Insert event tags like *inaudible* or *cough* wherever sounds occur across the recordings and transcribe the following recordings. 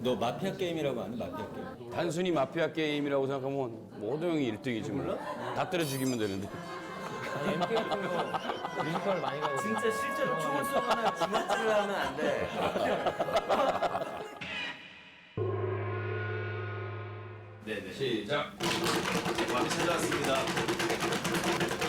너 마피아 게임이라고 아는 마피아 게임? 단순히 마피아 게임이라고 생각하면 뭐 호동형이 1등이지 뭐. 다 때려 죽이면 되는데. MP 같은 거 뮤지컬 많이 가고 진짜 실제로 총을 쏘거나 지나치를 하면 안 돼. 네네. 시작. 밤이 찾아왔습니다.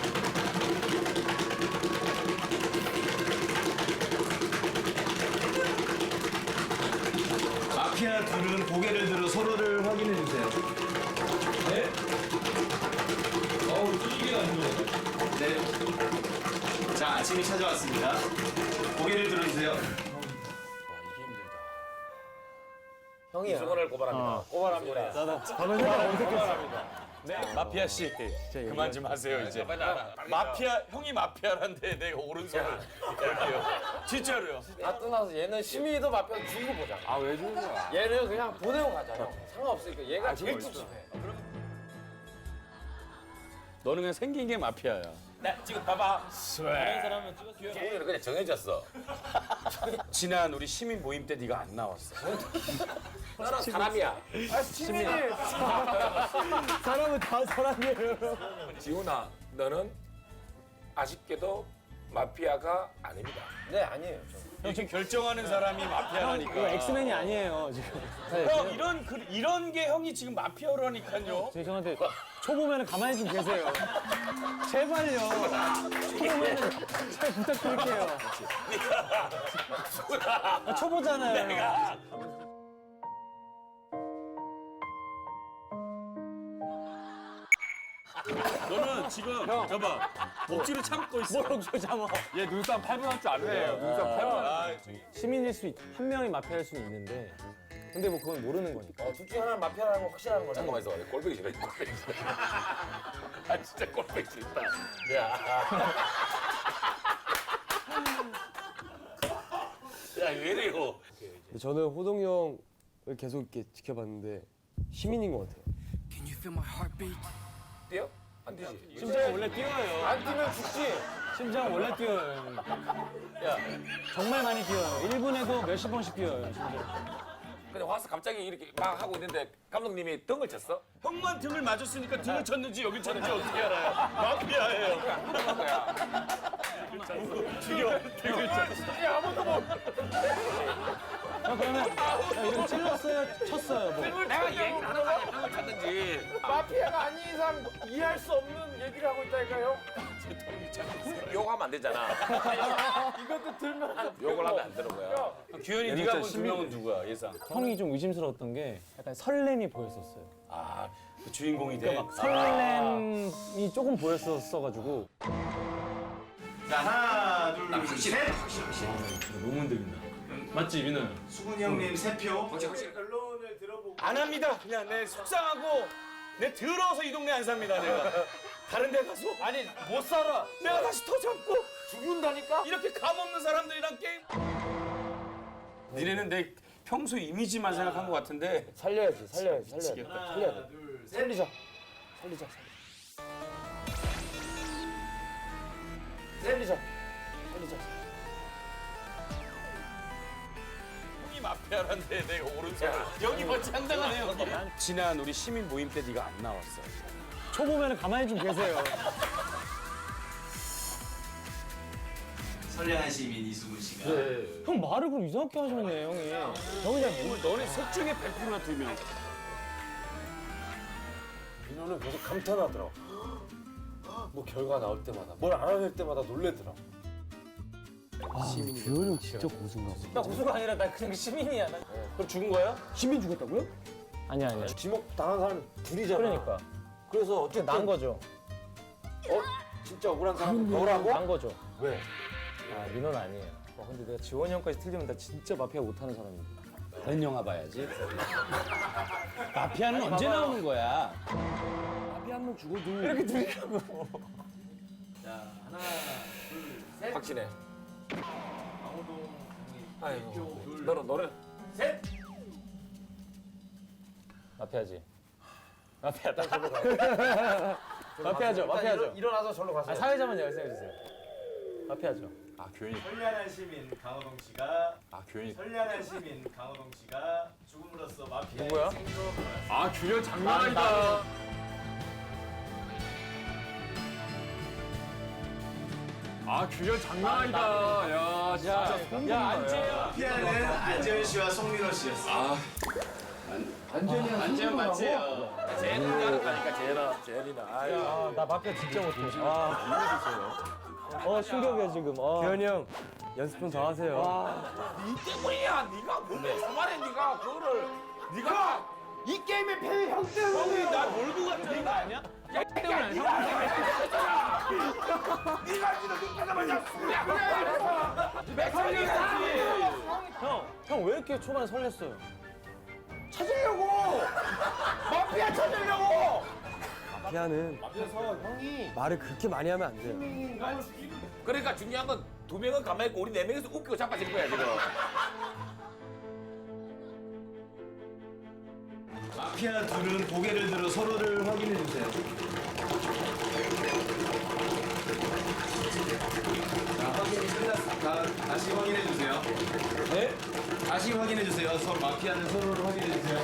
마피아 둘은 고개를 들어 서로를 확인해 주세요. 네. 어우, 뚜기가 안 좋아. 네. 자, 아침이 찾아왔습니다. 고개를 들어주세요. 수건을 고발합니다. 고발합니다. 마피아 씨 그만 좀 하세요 이제. 마피아 형이 마피아란데 내가 오른손을 할게요. 진짜로요. 다 떠나서 얘는 시민이도 마피아 주고 보자. 아 왜 주는 거야? 얘는 그냥 보내고 가자 형. 상관없으니까 얘가 제일 찝찝해. 너는 그냥 생긴 게 마피아야. 나 지금 봐봐. 오늘 그냥 정해졌어. *laughs* 지난 우리 시민 모임 때 네가 안 나왔어. *laughs* 나는 사람이야. *laughs* 사람은 다 사람이에요. 지훈아, 너는 아쉽게도 마피아가 아닙니다. 네 아니에요. 저. 이렇게 결정하는 사람이 마피아라니까. 엑스맨이 아니에요 지금. 형 이런 그, 이런 게 형이 지금 마피아라니까요. 저희 형한테 초 보면 가만히 좀 계세요. 제발요. 초 보면 잘 부탁드릴게요. 아, 초보잖아요. 너는 지금 봐봐 억지로 참고 있어. 뭘 억지로 참아. 얘 눈싸움 8분 할줄 아네요. 눈싸움 8분. 시민일 수 있, 한 명이 마피아일 수는 있는데 근데 뭐 그건 모르는 거니까. 어, 둘 중에 하나는 마피아라는 건 확실한 거네. 잠깐만 있어. 꼴보기 싫어. 꼴보기 싫어. *laughs* 아 진짜 꼴보기 싫다. 야 왜래요? 근데 저는 호동이 형을 계속 이렇게 지켜봤는데 시민인 것 같아요. 뛰어? 안 뛰지. 심장 원래 뛰어요. 안 뛰면 죽지. 심장 원래 뛰어요. 야 정말 많이 뛰어요. 1분에도 몇십 번씩 뛰어요. 심장. 근데 와서 갑자기 이렇게 막 하고 있는데 감독님이 등을 쳤어? 형만 등을 맞았으니까 등을 쳤는지 여기 쳤는지 어떻게 알아요? 마피아예요. 그런 거야. *laughs* 죽여 등을 쳤어. 형 그러면 야, 이거 찔렀어요, 쳤어요. 뭐. 내가 얘기를 하는 거야. 등을 쳤는지. 마피아가 아닌 이상 이해할 수 없는 얘기를 하고 있다니까요. *laughs* 욕하면 안 되잖아. *laughs* 이것도 들면 욕을 하면 안 되는 거야. 규현이 네가 본두 명은 누구야 예상? 형이 좀 의심스러웠던 게 약간 설렘이 보였었어요. 아 그 주인공이 돼. 막 설렘이 조금 보였었어가지고 자, 하나, 둘, 셋. 너무 흔들린다. 맞지 민호? 수근이 형님 세 표. 결론을 들어보고 안 합니다. 그냥 내 속상하고 내 더러워서 이 동네 안 삽니다. 내가 다른 데 가서 아니 못 살아. 내가 다시 터 잡고 죽는다니까. 이렇게 감 없는 사람들이랑 게임. 니네는 내 평소 이미지만 생각한 것 같은데 살려야지, 살려야지, 살려야 돼. 미치겠다. 살려야 돼. 살리자. 살리자, 살리자. 살리자. 살리자. 마피아란데 내가 오른손을 여기 멋지 상당하네 여기. 지난 우리 시민 모임 때 네가 안 나왔어. 초보면 가만히 좀 계세요. 선량한 시민 이수근 씨가 형 말을 그럼 이상하게 하셨네, 형이. 형이 잘 모르. 너네 셋 중에 100%나 두 명. 민호는 계속 감탄하더라. 뭐 결과 나올 때마다 뭘 알아낼 때마다 놀래더라. 규현이 형 진짜 고수인가 봐. 나 고수가 아니라 나 그냥 시민이야. 나. 그럼 죽은 거야? 시민 죽었다고요? 아니 아니야. 지목 당한 사람 둘이잖아. 그러니까 그래서 어쨌든 난 거죠. 어? 진짜 억울한 사람 너라고? 난 거죠. 왜? 아 민호는 아니에요. 와, 근데 내가 지원 형까지 틀리면 나 진짜 마피아 못하는 사람인데. 다른 영화 봐야지. 마피아는 언제 나오는 거야? 마피 한명 죽어도 확신해. 아이고. 너는 너는 마피아지. 마피아다. *laughs* 마피아죠, 마피아죠. 일어나서 절로 가세요. 아, 사회자만 열쇠해 주세요. 마피아죠. 아 규현이 선량한 시민 강호동 씨가 아 규현이 선량한 시민 강호동 씨가 죽음으로써 마피아의 누구야? 생존을. 아 규현 장난 아니다. 아 규현 장난 아니다. 야 진짜 야 안재현. 마피아는 안재현 씨와 송민호 씨였어요. 안재현 안재현 맞지요? 재현이 알았다니까 재현아 재현이다. 아유. 아, 나 마피아 진짜 못해. 아, 어, 충격이야, 지금. 어. 규현이 형 연습 좀 더 하세요. 니 때문이야. 네가 뭔데 초반에 네가 그거를 네가 이 게임의 패형 때문에 나 몰고 갔잖아. 거 아니야? 야 때문에 형 때문에. 네가 지금 눈가자마자. 맥살이지. 형, 형 왜 이렇게 초반에 설렜어요? 찾으려고. 마피아 찾으려고. 마피아는 말을 그렇게 많이 하면 안 돼요. 그러니까 중요한 건 두 명은 가만히 있고 우리 네 명이서 웃기고 자빠질 거야 지금. 마피아 둘은 고개를 들어 서로를 확인해 주세요. 자, 확인이 끝났습니다. 다시 확인해 주세요. 네? 다시 확인해 주세요. 서 마피아는 서로를 확인해 주세요.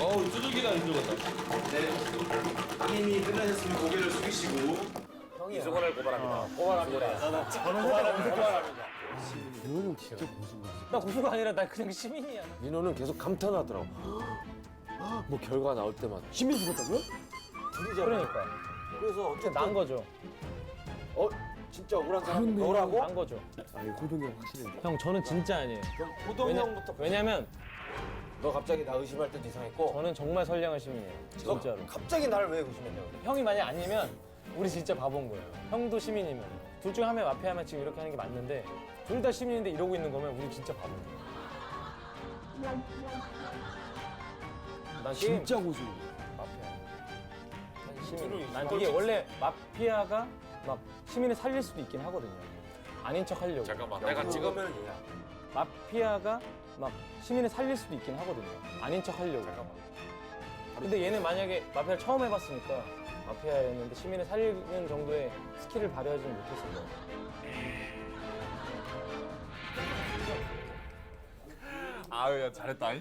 어우 두들기가 힘들겠다. 네. 확인이 끝나셨으면 고개를 숙이시고 이승원을 고발합니다. 고발합니다. 규현이 형 진짜 무슨 거야? 나 고수가 아니라 나 그냥 시민이야. 민호는 계속 감탄하더라고. 뭐 결과 나올 때마다. 시민 죽었다고요? 그러니까. 그래서 어쨌든 난 거죠. 어 진짜 억울한 사람 그렇네. 너라고? 난 거죠. 아, 이 호동이 형 확실히. 형, 저는 진짜 아니에요. 그럼 호동 왜냐- 형부터. 왜냐면 너 갑자기 나 의심할 때도 이상했고. 저는 정말 선량한 시민이에요. 너 진짜로. 갑자기 나를 왜 의심했냐고. 형이 만약 아니면 우리 진짜 바본 거예요. 형도 시민이면 둘 중에 한명 마피아면 지금 이렇게 하는 게 맞는데 둘 다 시민인데 이러고 있는 거면 우리 진짜 바본 거예요. 난 게임 진짜 고수. 마피아. 난 시민. 난 이게 원래 마피아가 막 시민을 살릴 수도 있긴 하거든요. 아닌 척 하려고. 잠깐만 내가 그거면 얘야. 마피아가 막 시민을 살릴 수도 있긴 하거든요. 아닌 척 하려고. 근데 얘는 만약에 마피아를 처음 해봤으니까 마피아였는데 시민을 살리는 정도의 스킬을 발휘하지는 못했을 거예요. 아유 야 잘했다.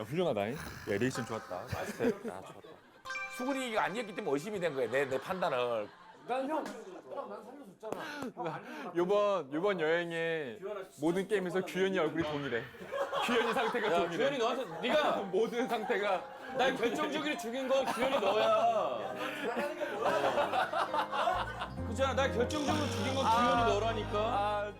야 훌륭하다. 야 리액션 좋았다. 수근이가 아니었기 때문에 의심이 된 거야 내 내 판단을. 요번 요번 여행에 모든 게임에서 규현이 얼굴이 동일해. 규현이 상태가 동일해. 규현이 너한테 네가 *laughs* 모든 상태가 날 결정적으로 죽인 건 규현이 너야. 그잖아, 날 결정적으로 죽인 건 규현이 너라니까. 아